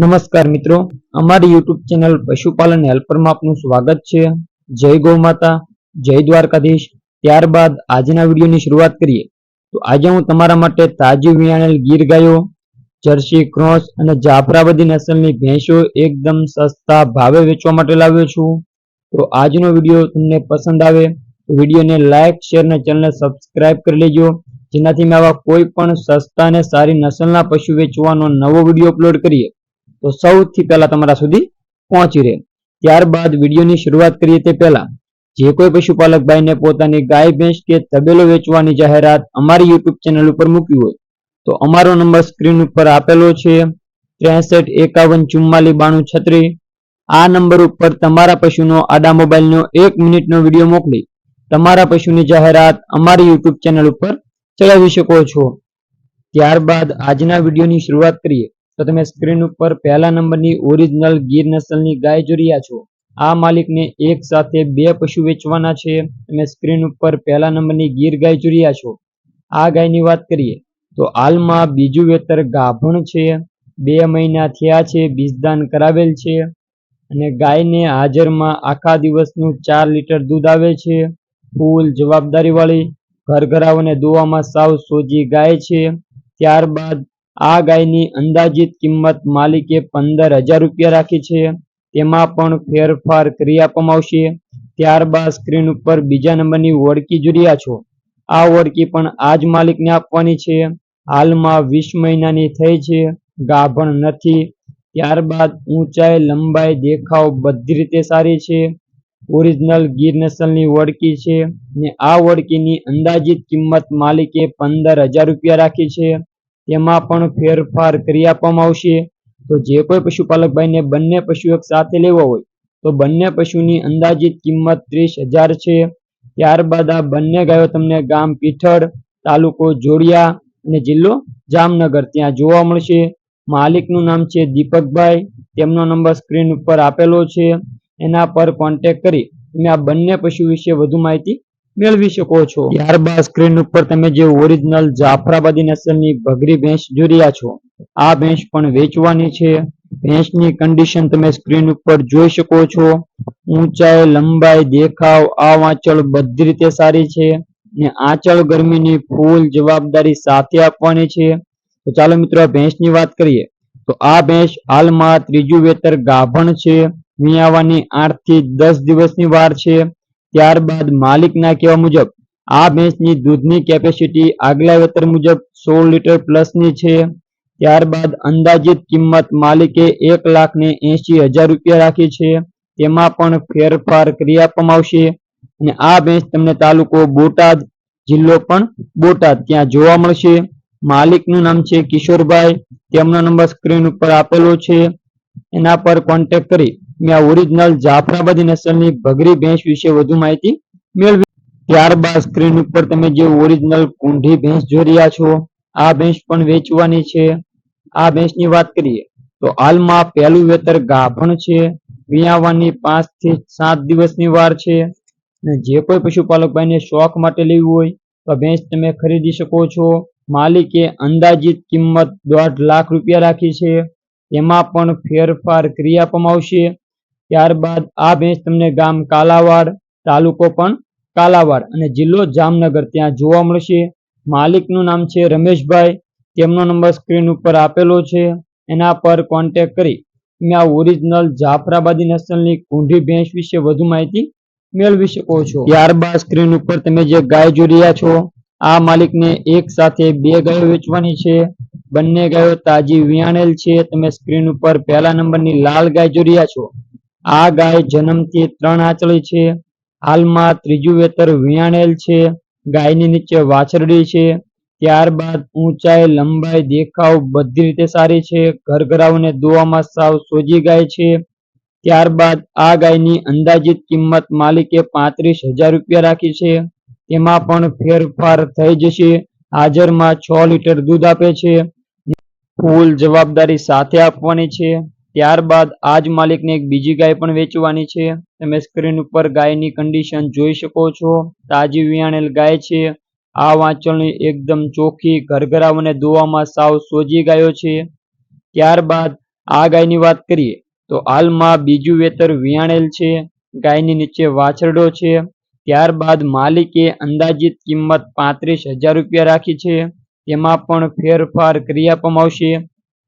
નમસ્કાર મિત્રો, અમારી યુટ્યુબ ચેનલ પશુપાલન હેલ્પરમાં આપનું સ્વાગત છે. જય ગૌ માતા જય દ્વારકાધીશ. ત્યારબાદ આજના વિડીયોની શરૂઆત કરીએ. તો આજે હું તમારા માટે તાજી વિયાણેલ ગીર ગાયો, જર્સી ક્રોસ અને જાફરાબાદી નસલની ભેંસો એકદમ સસ્તા ભાવે વેચવા માટે લાવ્યો છું. તો આજનો વીડિયો તમને પસંદ આવે તો વિડીયોને લાઇક શેર અને ચેનલને સબસ્ક્રાઇબ કરી લેજો. જેનાથી મેં આવા કોઈ પણ સસ્તા અને સારી નસલના પશુ વેચવાનો નવો વીડિયો અપલોડ કરીએ. તો સૌથી પહેલા તમારા સુધી પહોંચી રહે. ત્યારબાદ વિડીયોની શરૂઆત કરીએ તે પહેલા, જે કોઈ પશુપાલક ભાઈને પોતાની ગાય, ભેંસ કે તબેલો વેચવાની જાહેરાત અમારી યુટ્યુબ ચેનલ ઉપર મૂકી હોય, તો અમારો નંબર સ્ક્રીન ઉપર આપેલો છે, ત્રેસઠ એકાવન ચુમ્માલી બાણું છત્રી આ નંબર ઉપર તમારા પશુનો આડા મોબાઈલનો એક મિનિટનો વીડિયો મોકલી, તમારા પશુની જાહેરાત અમારી યુટ્યુબ ચેનલ ઉપર ચલાવી શકો છો. ત્યારબાદ આજના વિડીયોની શરૂઆત કરીએ. તો તમે સ્ક્રીન ઉપર પહેલા નંબરની ઓરિજિનલ ગીર નસલની ગાય જોઈ રહ્યા છો. આ માલિકને એક સાથે બે પશુ વેચવાના છે. તમે સ્ક્રીન ઉપર પહેલા નંબરની ગીર ગાય જોઈ રહ્યા છો. આ ગાયની વાત કરીએ તો હાલમાં બીજું વેતર ગાભણ છે. બે મહિના થયા છે, બીજદાન કરાવેલ છે અને ગાયને હાજરમાં આખા દિવસનું ચાર લીટર દૂધ આવે છે. ફૂલ જવાબદારીવાળી ઘરઘરાઓને દોવામાં સાવ સોજી ગાય છે. ત્યારબાદ આ ગાયની અંદાજિત કિંમત માલિકે પંદર હજાર રૂપિયા રાખી છે. તેમાં પણ ફેરફાર કરી આપવામાં આવશે. ત્યારબાદ સ્ક્રીન ઉપર બીજા નંબરની ઓળકી જોઈ રહ્યા છો. આ ઓળકી પણ આ જ માલિકને આપવાની છે. હાલમાં વીસ મહિનાની થઈ છે. ગાભણ નથી. ત્યારબાદ ઊંચાઈ, લંબાઈ, દેખાવ બધી રીતે સારી છે. ઓરિજિનલ ગીર નસલની વડકી છે ને આ વડકીની અંદાજિત કિંમત માલિકે પંદર હજાર રૂપિયા રાખી છે. તેમાં પણ ફેરફાર કરી આપવામાં આવશે. તો જે કોઈ પશુપાલક ભાઈને બંને પશુ એક સાથે લેવો હોય, તો બંને પશુની અંદાજિત કિંમત ત્રીસ હજાર છે. ત્યારબાદ આ બંને ગાયો તમને ગામ પીઠળ, તાલુકો જોડિયા અને જિલ્લો જામનગર ત્યાં જોવા મળશે. માલિકનું નામ છે દીપકભાઈ, તેમનો નંબર સ્ક્રીન ઉપર આપેલો છે. એના પર કોન્ટેક કરી, તમે આ બંને પશુ વિશે વધુ માહિતી મેળવી શકો છો. ત્યારબાદ સ્ક્રીન ઉપર તમે જે ઓરિજિનલ જાફરાબાદી નસલની ભગરી ભેંસ જોઈ છો, આ ભેંસ પણ વેચવાની છે. ભેંસની કન્ડિશન તમે સ્ક્રીન ઉપર જોઈ શકો છો. ઊંચાઈ, લંબાઈ, દેખાવ આ વાંચળ બધી રીતે સારી છે ને આંચળ ગરમીની ફૂલ જવાબદારી સાથે આપવાની છે. તો ચાલો મિત્રો ભેંસની વાત કરીએ. તો આ ભેંસ હાલમાં ત્રીજું વેતર ગાભણ છે. મિયાવાની આઠથી દસ દિવસની વાર છે. ત્યારબાદ માલિકના કહેવા મુજબ, આ ભેંસની દૂધની કેપેસિટી આગલા વેતર મુજબ સોળ લીટર પ્લસની છે. ત્યારબાદ અંદાજિત કિંમત માલિકે એક લાખ ને એસી હજાર રૂપિયા રાખી છે. તેમાં પણ ફેરફાર કરી આવશે. અને આ ભેંસ તમને તાલુકો બોટાદ જિલ્લો પણ બોટાદ ત્યાં જોવા મળશે. માલિકનું નામ છે કિશોરભાઈ. તેમનો નંબર સ્ક્રીન ઉપર આપેલો છે. એના પર કોન્ટેક્ટ કરી મેં આ ઓરિજિનલ જાફરાબાદી નસલની ભગરી ભેંસ વિશે વધુ માહિતી મેળવી. ત્યારબાદ સ્ક્રીન ઉપર તમે જે ઓરિજિનલ કુંઢી ભેંસ જોઈ રહ્યા છો, આ ભેંસ પણ વેચવાની છે. આ ભેંસની વાત કરીએ, તો હાલમાં પહેલું વેતર ગાભણ છે વિયાવાની પાંચથી સાત દિવસની વાર છે. ને જે કોઈ પશુપાલક ભાઈને શોખ માટે લેવી હોય, તો ભેંસ તમે ખરીદી શકો છો. માલિકે અંદાજિત કિંમત દોઢ લાખ રૂપિયા રાખી છે. તેમાં પણ ફેરફાર કરી આપવામાં આવશે. ત્યારબાદ આ ભેંસ તમને ગામ કાલાવાડ તાલુકો પણ કાલાવાડ અને જિલ્લો જામનગર ત્યાં જોવા મળશે. માલિકનું નામ છે રમેશભાઈ. તેમનો નંબર સ્ક્રીન ઉપર આપેલો છે. એના પર કોન્ટેક કરી તમે આ ઓરિજિનલ જાફરાબાદી નસલની કુંઢી ભેંસ વિશે વધુ માહિતી મેળવી શકો છો. ત્યારબાદ સ્ક્રીન ઉપર તમે જે ગાય જોઈ રહ્યા છો, આ માલિકને એક સાથે બે ગાયો વેચવાની છે. બંને ગાયો તાજી વિયાણેલ છે. તમે સ્ક્રીન ઉપર પહેલા નંબરની લાલ ગાય જોઈ રહ્યા છો. આ ગાય જન્મથી ત્રણ આંચળી છે. હાલમાં ત્રીજું વેતર વિયાણેલ છે. ગાયની નીચે વાછરડી છે. ત્યારબાદ ઊંચાઈ, લંબાઈ, દેખાવ બધી રીતે સારી છે. ઘરઘરાઓને દોવામાં સાવ સોજી ગાય છે. ત્યારબાદ આ ગાયની અંદાજિત કિંમત માલિકે પાંત્રીસ હજાર રૂપિયા રાખી છે. તેમાં પણ ફેરફાર થઈ જશે. હાજરમાં છ લીટર દૂધ આપે છે. ફૂલ જવાબદારી સાથે આપવાની છે. ત્યારબાદ આ જ માલિકને એક બીજી ગાય પણ વેચવાની છે. તમે સ્ક્રીન ઉપર ગાયની કન્ડિશન જોઈ શકો છો. તાજી વિયાણેલ ગાય છે. આ વાંચળની એકદમ ચોખ્ખી ઘરઘરાઓને દોવામાં સાવ સોજી ગાયો છે. ત્યારબાદ આ ગાયની વાત કરીએ, તો હાલમાં બીજું વેતર વિયાણેલ છે. ગાયની નીચે વાછરડો છે. ત્યારબાદ માલિકે અંદાજિત કિંમત પાંત્રીસ હજાર રૂપિયા રાખી છે. તેમાં પણ ફેરફાર કરી આપવામાં આવશે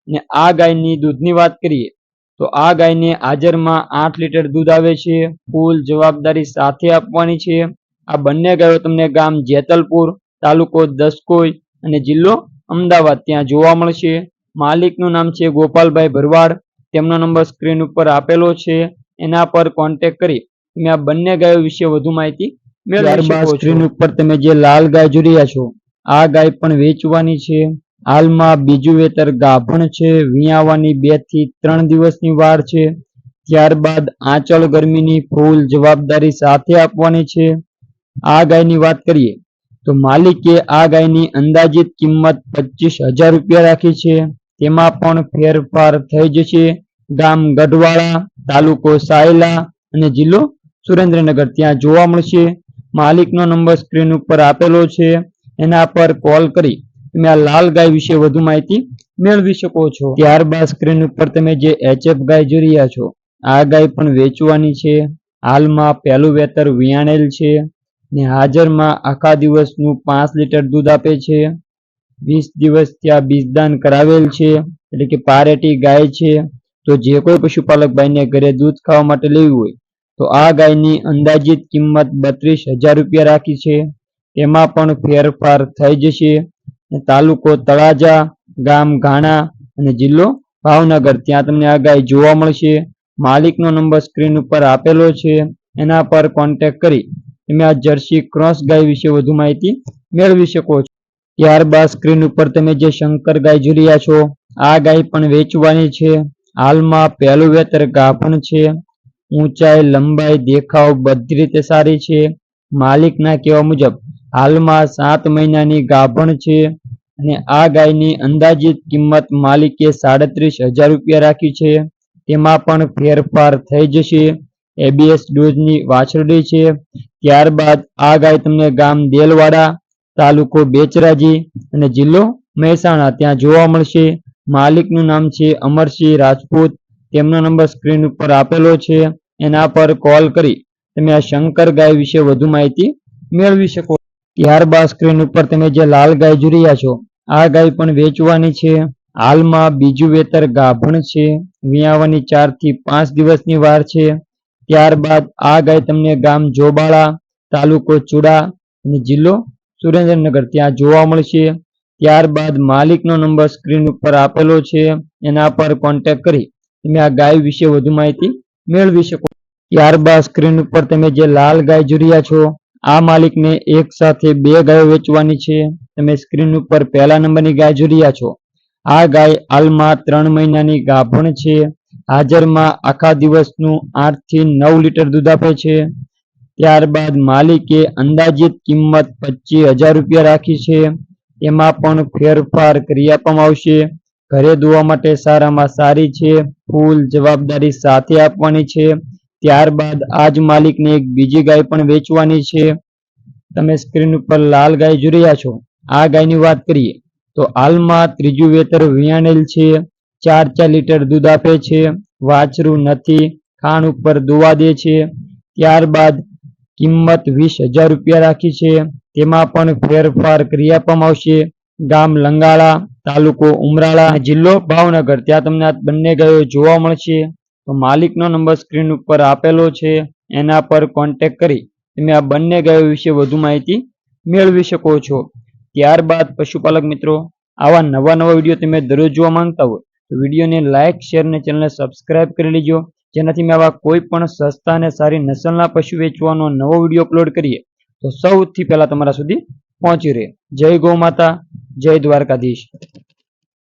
ને આ ગાયની દૂધની વાત કરીએ તો આ ગાયને હાજરમાં આઠ લીટર દૂધ આવે છે. ફૂલ જવાબદારી સાથે આપવાની છે. આ બંને ગાયો તમને ગામ જેતલપુર તાલુકો દસકોઈ અને જિલ્લો અમદાવાદ ત્યાં જોવા મળશે. માલિકનું નામ છે ગોપાલભાઈ ભરવાડ. તેમનો નંબર સ્ક્રીન ઉપર આપેલો છે. એના પર કોન્ટેક્ટ કરી તમે આ બંને ગાયો વિશે વધુ માહિતી મેળવી શકો છો. સ્ક્રીન ઉપર તમે જે લાલ ગાય જોઈ રહ્યા છો આ ગાય પણ વેચવાની છે. હાલમાં બીજું વેતર ગાભણ છે. વિયાવાની બેથી ત્રણ દિવસની વાર છે. ત્યારબાદ આંચળ ગરમીની ફૂલ જવાબદારી સાથે આપવાની છે. આ ગાયની વાત કરીએ તો માલિકે આ ગાયની અંદાજિત કિંમત પચીસ હજાર રૂપિયા રાખી છે. તેમાં પણ ફેરફાર થઈ જશે. ગામ ગઢવાળા, તાલુકો સાયલા અને જિલ્લો સુરેન્દ્રનગર. ત્યાં જોવા મળશે. માલિકનો નંબર સ્ક્રીન ઉપર આપેલો છે. એના પર કોલ કરી તમે આ લાલ ગાય વિશે વધુ માહિતી મેળવી શકો છો. ત્યારબાદ સ્ક્રીન ઉપર તમે જે એચએફ ગાય જોઈ રહ્યા છો, આ ગાય પણ વેચવાની છે. હાલમાં પહેલું વેતર વિયાણેલ છે ને હાજરમાં આખા દિવસનું પાંચ લીટર દૂધ આપે છે. વીસ દિવસ ત્યાં બીજદાન કરાવેલ છે, એટલે કે પારેટી ગાય છે. તો જે કોઈ પશુપાલક ભાઈને ઘરે દૂધ ખાવા માટે લેવી હોય, તો આ ગાયની અંદાજિત કિંમત બત્રીસ હજાર રૂપિયા રાખી છે. તેમાં પણ ફેરફાર થઈ જશે. તાલુકો તળાજા, ગામ ઘાણા અને જિલ્લો ભાવનગર. ત્યાં તમને આ ગાય જોવા મળશે. માલિકનો નંબર સ્ક્રીન ઉપર આપેલો છે. એના પર કોન્ટેક કરી તમે આ જર્સી ક્રોસ ગાય વિશે વધુ માહિતી મેળવી શકો છો. ત્યારબાદ સ્ક્રીન ઉપર તમે જે શંકર ગાય જોઈ રહ્યા છો, આ ગાય પણ વેચવાની છે. હાલમાં પહેલું વેતર ગાભણ છે. ઊંચાઈ, લંબાઈ, દેખાવ બધી રીતે સારી છે. માલિકના કહેવા મુજબ હાલમાં સાત મહિનાની ગાભણ છે. અને આ ગાયની અંદાજિત કિંમત માલિકે સાડત્રીસ હજાર રૂપિયા રાખી છે. તેમાં પણ ફેરફાર થઈ જશે. એબીએસ ડોઝની વાછરડી છે. ત્યારબાદ આ ગાય તમને ગામ દેલવાડા, તાલુકો બેચરાજી અને જિલ્લો મહેસાણા ત્યાં જોવા મળશે. માલિકનું નામ છે અમરસિંહ રાજપૂત. તેમનો નંબર સ્ક્રીન ઉપર આપેલો છે. એના પર કોલ કરી તમે આ શંકર ગાય વિશે વધુ માહિતી મેળવી શકો. ત્યારબાદ સ્ક્રીન ઉપર તમે જે લાલ ગાય જોઈ રહ્યા છો આ ગાય પણ વેચવાની છે. હાલમાં બીજું વેતર ગાભણ છે. વિયાવાની ચારથી પાંચ દિવસની વાર છે. ત્યારબાદ આ ગાય તમને ગામ જોબાળા, તાલુકો ચુડા અને જિલ્લો સુરેન્દ્રનગર ત્યાં જોવા મળશે. ત્યારબાદ માલિકનો નંબર સ્ક્રીન ઉપર આપેલો છે. એના પર કોન્ટેક્ટ કરી તમે આ ગાય વિશે વધુ માહિતી મેળવી શકો. ત્યારબાદ સ્ક્રીન ઉપર તમે જે લાલ ગાય જોઈ રહ્યા છો, આ માલિકને એક સાથે બે ગાયો વેચવાની છે. તમે સ્ક્રીન ઉપર પહેલા નંબરની ગાય જોઈ રહ્યા છો. આ ગાય હાલમાં ત્રણ મહિનાની ગાભણ છે. હાજરમાં આખા દિવસનું આઠથી નવ લીટર દૂધ આપે છે. ત્યારબાદ માલિકે અંદાજિત કિંમત પચીસ હજાર રૂપિયા રાખી છે. એમાં પણ ફેરફાર કરી આપવામાં આવશે. ઘરે ધોવા માટે સારામાં સારી છે. ફૂલ જવાબદારી સાથે આપવાની છે. ત્યારબાદ આજ માલિકને એક બીજી ગાય પણ વેચવાની છે. તમે સ્ક્રીન ઉપર લાલ ગાય જોઈ રહ્યા છો. આ ગાયની વાત કરીએ, તો હાલમાં ત્રીજું વેતર વિયાણેલ છે, ચાર ચાર લીટર દૂધ આપે છે, વાછરું નથી, ખાણ ઉપર દોવા દે છે, ત્યારબાદ કિંમત વીસ હજાર રૂપિયા રાખી છે, તેમાં પણ ફેરફાર કરી આપવામાં આવશે. ગામ લંગાળા, તાલુકો ઉમરાળા જિલ્લો ભાવનગર, ત્યાં તમને આ બંને ગાયો જોવા મળશે. તો માલિકનો નંબર સ્ક્રીન ઉપર આપેલો છે, એના પર કોન્ટેક કરી તમે આ બંને ગાયો વિશે વધુ માહિતી મેળવી શકો છો. ત્યારબાદ પશુપાલક મિત્રો, આવા નવા નવા વીડિયો તમે દરરોજ જોવા માંગતા હોય, તો વિડીયોને લાઇક શેર અને ચેનલને સબસ્ક્રાઇબ કરી લેજો. જેનાથી મેં આવા કોઈ પણ સસ્તા અને સારી નસલના પશુ વેચવાનો નવો વીડિયો અપલોડ કરીએ, તો સૌથી પહેલા તમારા સુધી પહોંચી રહે. જય ગૌ માતા, જય દ્વારકાધીશ.